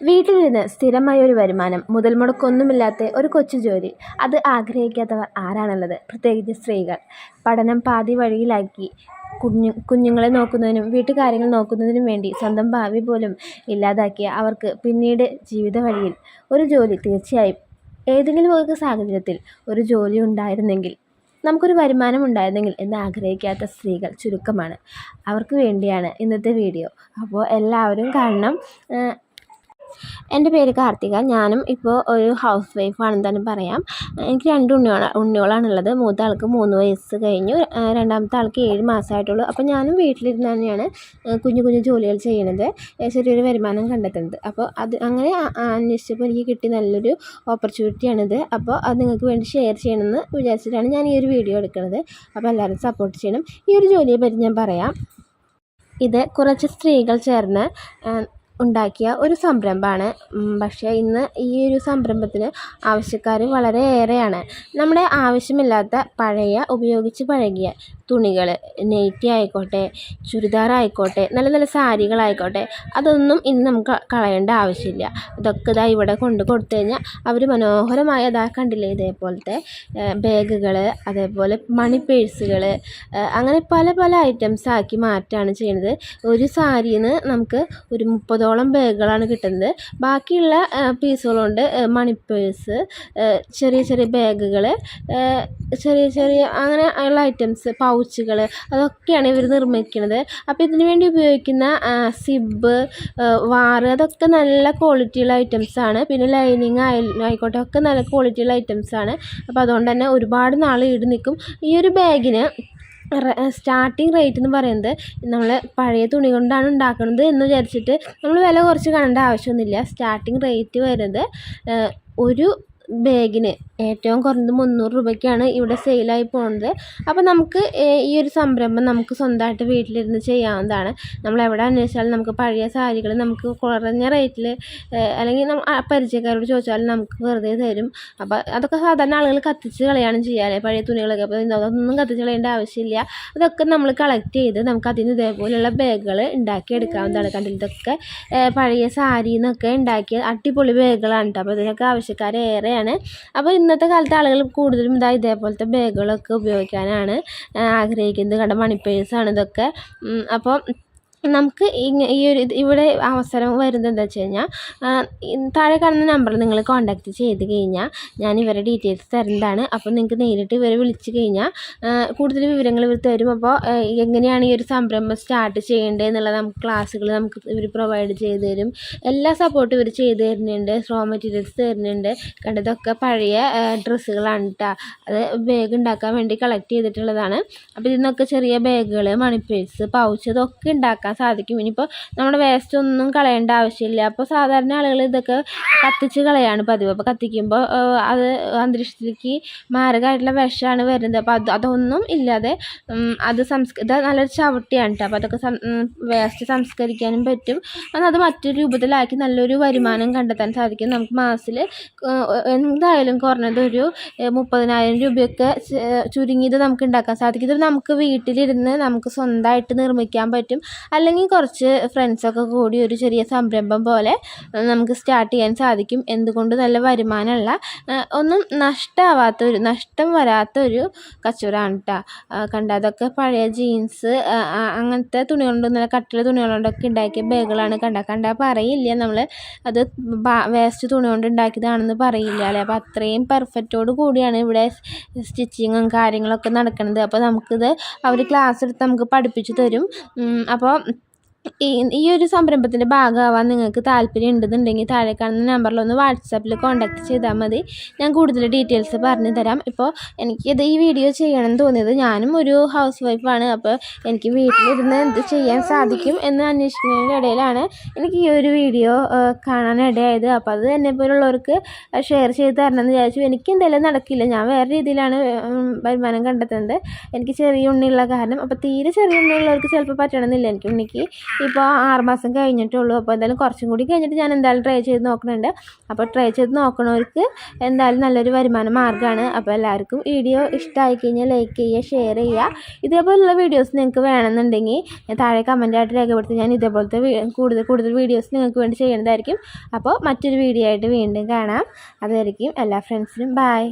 വീട്ടിലിരുന്ന് സ്ഥിരമായ ഒരു വരുമാനം മുതൽ മുടക്കൊന്നുമില്ലാത്ത ഒരു കൊച്ചു ജോലി. അത് ആഗ്രഹിക്കാത്തവർ ആരാണുള്ളത്? പ്രത്യേകിച്ച് സ്ത്രീകൾ. പഠനം പാതി വഴിയിലാക്കി കുഞ്ഞു കുഞ്ഞുങ്ങളെ നോക്കുന്നതിനും വീട്ടുകാര്യങ്ങൾ നോക്കുന്നതിനും വേണ്ടി സ്വന്തം ഭാവി പോലും ഇല്ലാതാക്കിയ അവർക്ക് പിന്നീട് ജീവിത വഴിയിൽ ഒരു ജോലി തീർച്ചയായും ഏതെങ്കിലും ഒരു സാഹചര്യത്തിൽ ഒരു ജോലി ഉണ്ടായിരുന്നെങ്കിൽ നമുക്കൊരു വരുമാനം ഉണ്ടായിരുന്നെങ്കിൽ എന്ന് ആഗ്രഹിക്കാത്ത സ്ത്രീകൾ ചുരുക്കമാണ്. അവർക്ക് വേണ്ടിയാണ് ഇന്നത്തെ വീഡിയോ. അപ്പോൾ എല്ലാവരും കാണണം. എന്റെ പേര് കാർത്തിക. ഞാനും ഇപ്പോൾ ഒരു ഹൗസ് വൈഫാണെന്ന് തന്നെ പറയാം. എനിക്ക് രണ്ട് ഉണ്ണിയോള ഉണ്ണിയോളാണുള്ളത് മൂത്ത ആൾക്ക് മൂന്ന് വയസ്സ് കഴിഞ്ഞു. രണ്ടാമത്തെ ആൾക്ക് ഏഴ് മാസമായിട്ടുള്ളൂ. അപ്പോൾ ഞാനും വീട്ടിലിരുന്ന് തന്നെയാണ് കുഞ്ഞു കുഞ്ഞു ജോലികൾ ചെയ്യണത് ചെറിയൊരു വരുമാനം കണ്ടെത്തുന്നത്. അപ്പോൾ അത് അങ്ങനെ അന്വേഷിച്ചപ്പോൾ എനിക്ക് കിട്ടിയ നല്ലൊരു ഓപ്പർച്യൂണിറ്റിയാണിത്. അപ്പോൾ അത് നിങ്ങൾക്ക് വേണ്ടി ഷെയർ ചെയ്യണമെന്ന് വിചാരിച്ചിട്ടാണ് ഞാൻ ഈ ഒരു വീഡിയോ എടുക്കുന്നത്. അപ്പോൾ എല്ലാവരും സപ്പോർട്ട് ചെയ്യണം. ഈ ഒരു ജോലിയെ പറ്റി ഞാൻ പറയാം. ഇത് കുറച്ച് സ്ത്രീകൾ ചേർന്ന് ഉണ്ടാക്കിയ ഒരു സംരംഭമാണ്. പക്ഷേ ഇന്ന് ഈ ഒരു സംരംഭത്തിന് ആവശ്യക്കാർ വളരെയേറെയാണ് നമ്മുടെ ആവശ്യമില്ലാത്ത പഴയ ഉപയോഗിച്ച് പഴകിയ തുണികൾ നൈറ്റി ആയിക്കോട്ടെ ചുരിദാർ ആയിക്കോട്ടെ നല്ല നല്ല സാരികളായിക്കോട്ടെ അതൊന്നും ഇന്ന് നമുക്ക് കളയേണ്ട ആവശ്യമില്ല. ഇതൊക്കെ ഇതാ ഇവിടെ കൊണ്ട് കൊടുത്തു കഴിഞ്ഞാൽ അവർ മനോഹരമായ ഇതാ കണ്ടില്ലേ ഇതേപോലത്തെ ബാഗുകൾ അതേപോലെ മണി പേഴ്സുകൾ അങ്ങനെ പല പല ഐറ്റംസ് ആക്കി മാറ്റാണ് ചെയ്യുന്നത്. ഒരു സാരിയിൽ നിന്ന് നമുക്ക് ഒരു മുപ്പതോളം ബാഗുകളാണ് കിട്ടുന്നത്. ബാക്കിയുള്ള പീസുകളുണ്ട് മണി പേഴ്സ് ചെറിയ ചെറിയ ബാഗുകൾ ചെറിയ ചെറിയ അങ്ങനെ ഉള്ള ഐറ്റംസ് പൗച്ചുകൾ അതൊക്കെയാണ് ഇവർ നിർമ്മിക്കുന്നത്. അപ്പോൾ ഇതിന് വേണ്ടി ഉപയോഗിക്കുന്ന സിബ് വാറ് അതൊക്കെ നല്ല ക്വാളിറ്റിയുള്ള ഐറ്റംസ് ആണ്. പിന്നെ ലൈനിങ് ആയിക്കോട്ടെ ഒക്കെ നല്ല ക്വാളിറ്റിയുള്ള ഐറ്റംസ് ആണ്. അപ്പോൾ അതുകൊണ്ട് തന്നെ ഒരുപാട് നാൾ ഈട് നിൽക്കും ഈ ഒരു ബാഗിന് സ്റ്റാർട്ടിങ് റേറ്റ് എന്ന് പറയുന്നത് നമ്മൾ പഴയ തുണി കൊണ്ടാണ് ഉണ്ടാക്കുന്നത് എന്ന് വിചാരിച്ചിട്ട് നമ്മൾ വില കുറച്ച് കാണേണ്ട ആവശ്യമൊന്നുമില്ല. സ്റ്റാർട്ടിങ് റേറ്റ് വരുന്നത് ഒരു ബാഗിന് ഏറ്റവും കുറഞ്ഞത് മുന്നൂറ് രൂപയ്ക്കാണ് ഇവിടെ സെയിലായി പോകുന്നത് അപ്പോൾ നമുക്ക് ഈ ഒരു സംരംഭം നമുക്ക് സ്വന്തമായിട്ട് വീട്ടിലിരുന്ന് ചെയ്യാവുന്നതാണ്. നമ്മൾ എവിടെ അന്വേഷിച്ചാലും നമുക്ക് പഴയ സാരികൾ നമുക്ക് കുറഞ്ഞ റേറ്റിൽ അല്ലെങ്കിൽ പരിചയക്കാരോട് ചോദിച്ചാലും നമുക്ക് വെറുതെ തരും. അപ്പോൾ അതൊക്കെ സാധാരണ ആളുകൾ കത്തിച്ച് കളയാണ് ചെയ്യാറ് പഴയ തുണികളൊക്കെ. അപ്പോൾ അതൊന്നും കത്തിച്ച് കളയേണ്ട ആവശ്യമില്ല. അതൊക്കെ നമ്മൾ കളക്ട് ചെയ്ത് നമുക്ക് അതിന് ഇതേപോലെയുള്ള ബാഗുകൾ ഉണ്ടാക്കി എടുക്കാവുന്നതാണ് കണ്ടില്ല? ഇതൊക്കെ പഴയ സാരിന്നൊക്കെ ഉണ്ടാക്കിയ അടിപൊളി ബാഗുകളാണ് കേട്ടോ അപ്പോൾ ഇതിനൊക്കെ ആവശ്യക്കാർ ഏറെയാണ് അപ്പോൾ ഇന്നത്തെ കാലത്ത് ആളുകൾ കൂടുതലും ഇതാ ഇതേപോലത്തെ ബാഗുകളൊക്കെ ഉപയോഗിക്കാനാണ് ആഗ്രഹിക്കുന്നത്. കണ്ട മണി പേഴ്സാണ് ഇതൊക്കെ. അപ്പോൾ നമുക്ക് ഈ ഒരു ഇവിടെ അവസരം വരുന്നത് എന്താ വെച്ച് കഴിഞ്ഞാൽ താഴെ കാണുന്ന നമ്പറിൽ നിങ്ങൾ കോൺടാക്റ്റ് ചെയ്ത് കഴിഞ്ഞാൽ ഞാൻ ഇവരുടെ ഡീറ്റെയിൽസ് തരുന്നതാണ് അപ്പോൾ നിങ്ങൾക്ക് നേരിട്ട് ഇവരെ വിളിച്ച് കഴിഞ്ഞാൽ കൂടുതൽ വിവരങ്ങൾ ഇവർ തരും. അപ്പോൾ എങ്ങനെയാണ് ഈ ഒരു സംരംഭം സ്റ്റാർട്ട് ചെയ്യേണ്ടത് എന്നുള്ള നമുക്ക് ക്ലാസ്സുകൾ നമുക്ക് ഇവർ പ്രൊവൈഡ് ചെയ്ത് തരും. എല്ലാ സപ്പോർട്ടും ഇവർ ചെയ്ത് തരുന്നുണ്ട്. റോ മെറ്റീരിയൽസ് തരുന്നുണ്ട്. കണ്ടതൊക്കെ പഴയ ഡ്രസ്സുകളാണ് കേട്ടോ അത് ബാഗ് ഉണ്ടാക്കാൻ വേണ്ടി കളക്ട് ചെയ്തിട്ടുള്ളതാണ്. അപ്പോൾ ഇതിൽ നിന്നൊക്കെ ചെറിയ ബാഗുകൾ മണിപ്പേഴ്സ് പൗച്ച് ഇതൊക്കെ ഉണ്ടാക്കാം ഉണ്ടാക്കാൻ സാധിക്കും. ഇനിയിപ്പോൾ നമ്മുടെ വേസ്റ്റ് ഒന്നും കളയേണ്ട ആവശ്യമില്ല. അപ്പോൾ സാധാരണ ആളുകൾ ഇതൊക്കെ കത്തിച്ച് കളയാണ് പതിവ്. അപ്പോൾ കത്തിക്കുമ്പോൾ അത് അന്തരീക്ഷത്തിലേക്ക് മാരകമായിട്ടുള്ള വിഷമാണ് വരുന്നത്. അപ്പോൾ അത് അതൊന്നും ഇല്ലാതെ അത് സംസ്ക ഇത് നല്ലൊരു ചവിട്ടിയാണ് കേട്ടോ അപ്പോൾ അതൊക്കെ വേസ്റ്റ് സംസ്കരിക്കാനും പറ്റും. അത് മറ്റൊരു രൂപത്തിലാക്കി നല്ലൊരു വരുമാനം കണ്ടെത്താൻ സാധിക്കും. നമുക്ക് മാസത്തിൽ എന്തായാലും കുറഞ്ഞതൊരു മുപ്പതിനായിരം രൂപയൊക്കെ ചുരുങ്ങിയത് നമുക്ക് ഉണ്ടാക്കാൻ സാധിക്കും. ഇത് നമുക്ക് വീട്ടിലിരുന്ന് നമുക്ക് സ്വന്തമായിട്ട് നിർമ്മിക്കാൻ പറ്റും. അല്ലെങ്കിൽ കുറച്ച് ഫ്രണ്ട്സൊക്കെ കൂടി ഒരു ചെറിയ സംരംഭം പോലെ നമുക്ക് സ്റ്റാർട്ട് ചെയ്യാൻ സാധിക്കും. എന്തുകൊണ്ട് നല്ല വരുമാനമുള്ള ഒന്നും നഷ്ടമാവാത്ത ഒരു നഷ്ടം വരാത്ത ഒരു കച്ചവടമാണ് കേട്ടോ കണ്ട അതൊക്കെ പഴയ ജീൻസ് അങ്ങനത്തെ തുണികളുണ്ട്. നല്ല കട്ടിയുള്ള തുണികളുണ്ടൊക്കെ ഉണ്ടാക്കിയ ബാഗുകളാണ് കണ്ട. കണ്ടാൽ പറയില്ല നമ്മൾ അത് വേസ്റ്റ് തുണി കൊണ്ട് ഉണ്ടാക്കിയതാണെന്ന് പറയില്ല അല്ലേ? അപ്പോൾ അത്രയും പെർഫെക്റ്റോട് കൂടിയാണ് ഇവിടെ സ്റ്റിച്ചിങ്ങും കാര്യങ്ങളൊക്കെ നടക്കുന്നത് അപ്പോൾ നമുക്കിത് അവർ ക്ലാസ് എടുത്ത് നമുക്ക് പഠിപ്പിച്ചു തരും. അപ്പോൾ ഈ ഒരു സംരംഭത്തിന്റെ ഭാഗമാവാൻ നിങ്ങൾക്ക് താല്പര്യം ഉണ്ടെന്നുണ്ടെങ്കിൽ താഴെ കാണുന്ന നമ്പറിൽ ഒന്ന് വാട്സാപ്പിൽ കോൺടാക്റ്റ് ചെയ്താൽ മതി. ഞാൻ കൂടുതൽ ഡീറ്റെയിൽസ് പറഞ്ഞു തരാം. ഇപ്പോൾ എനിക്കിത് ഈ വീഡിയോ ചെയ്യണമെന്ന് തോന്നിയത് ഞാനും ഒരു ഹൗസ് വൈഫാണ് അപ്പോൾ എനിക്ക് വീട്ടിലിരുന്ന് എന്ത് ചെയ്യാൻ സാധിക്കും എന്ന് അന്വേഷിക്കുന്നതിന്റെ ഇടയിലാണ് എനിക്ക് ഈ ഒരു വീഡിയോ കാണാനിടയായത് അപ്പോൾ അത് എന്നെ പോലുള്ളവർക്ക് ഷെയർ ചെയ്ത് തരണം എന്ന് വിചാരിച്ചു. എനിക്ക് എന്തായാലും നടക്കില്ല. ഞാൻ വേറെ രീതിയിലാണ് വരുമാനം കണ്ടെത്തുന്നത്. എനിക്ക് ചെറിയ ഉണ്ണിയുള്ള കാരണം. അപ്പോൾ തീരെ ചെറിയ ഉണ്ണിയുള്ളവർക്ക് ചിലപ്പോൾ പറ്റണമെന്നില്ല. എനിക്ക് ഉണ്ണിക്ക് ഇപ്പോൾ ആറുമാസം കഴിഞ്ഞിട്ടുള്ളൂ. അപ്പോൾ എന്തായാലും കുറച്ചും കൂടി കഴിഞ്ഞിട്ട് ഞാൻ എന്തായാലും ട്രൈ ചെയ്ത് നോക്കുന്നുണ്ട് അപ്പോൾ ട്രൈ ചെയ്ത് നോക്കണവർക്ക് എന്തായാലും നല്ലൊരു വരുമാന മാർഗമാണ്. അപ്പോൾ എല്ലാവർക്കും വീഡിയോ ഇഷ്ടമായി കഴിഞ്ഞാൽ ലൈക്ക് ചെയ്യുക ഷെയർ ചെയ്യുക. ഇതേപോലുള്ള വീഡിയോസ് നിങ്ങൾക്ക് വേണമെന്നുണ്ടെങ്കിൽ താഴെ കമന്റായിട്ട് രേഖപ്പെടുത്തി ഞാൻ ഇതേപോലത്തെ കൂടുതൽ കൂടുതൽ വീഡിയോസ് നിങ്ങൾക്ക് വേണ്ടി ചെയ്യുന്നതായിരിക്കും. അപ്പോൾ മറ്റൊരു വീഡിയോ ആയിട്ട് വീണ്ടും കാണാം. അതുവരെയും എല്ലാ ഫ്രണ്ട്സിനും ബായ്